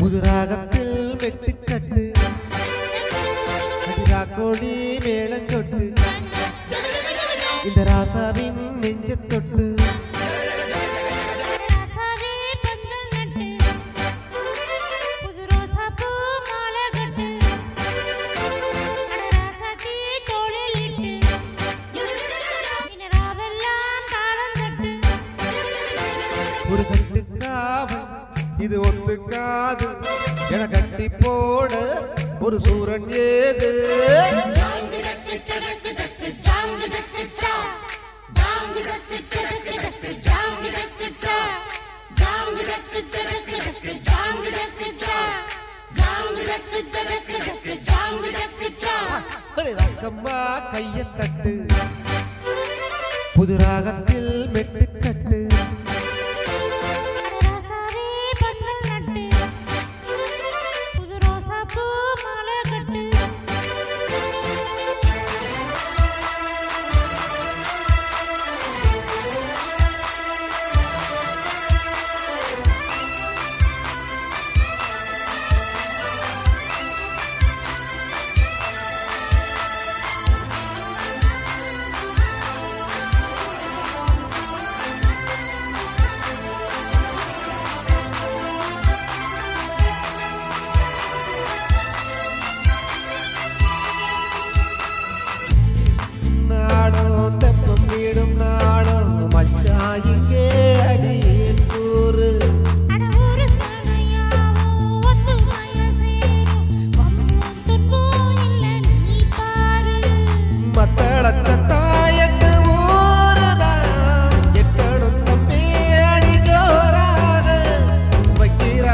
புதுராகத்தில் வெட்டுக்கட்டு அதிராக்கோடி மேளங்கொட்டு இந்த ராசாவின் நெஞ்ச தொட்டு. ஒரு கட்டு இது ஒத்துக்காது. என கட்டி போட. ஒரு சூரன் ஏது? புது ராகத்தில்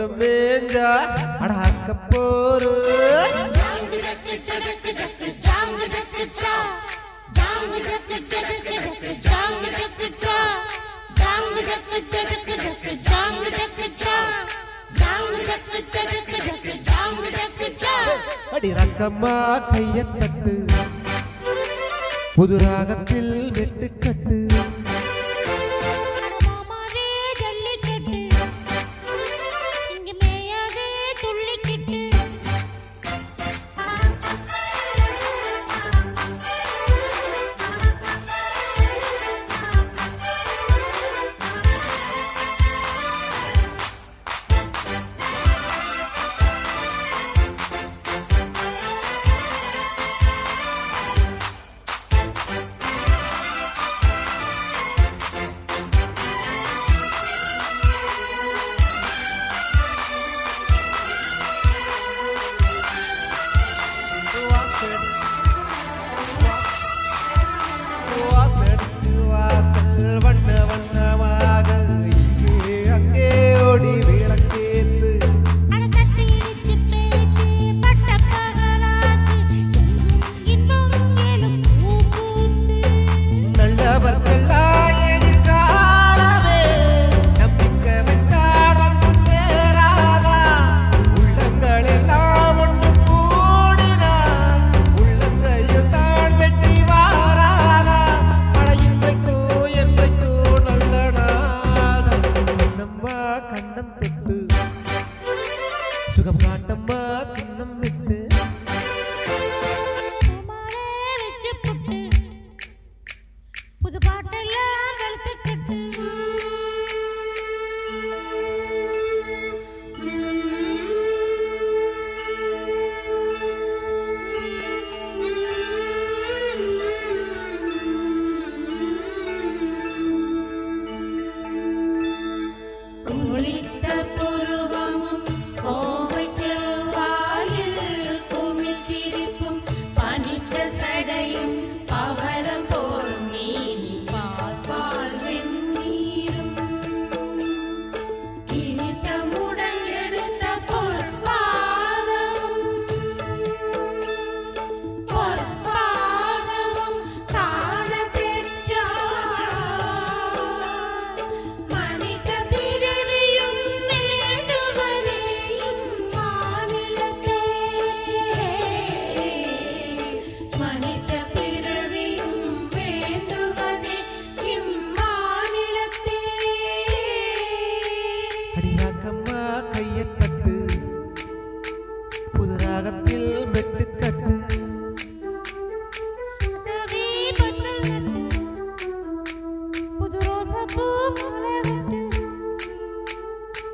கொஞ்சம் மேஞ்சா அடாக்க போரு. அடி ரக்கமா புது ராகத்தில்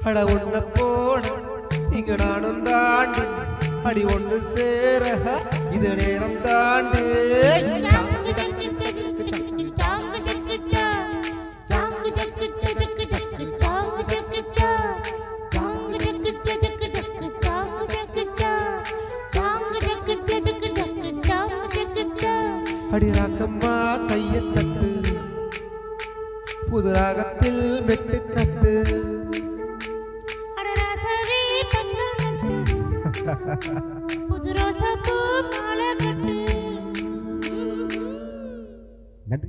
அட ஒண்ண போட இங்க நானும் தாண்டி. அடி ஒண்ணு சேர இது நேரம் தாண்டி. அடி ராக்கம்மா கையை தட்டு. புது ராகத்தில் ஜா நன்றி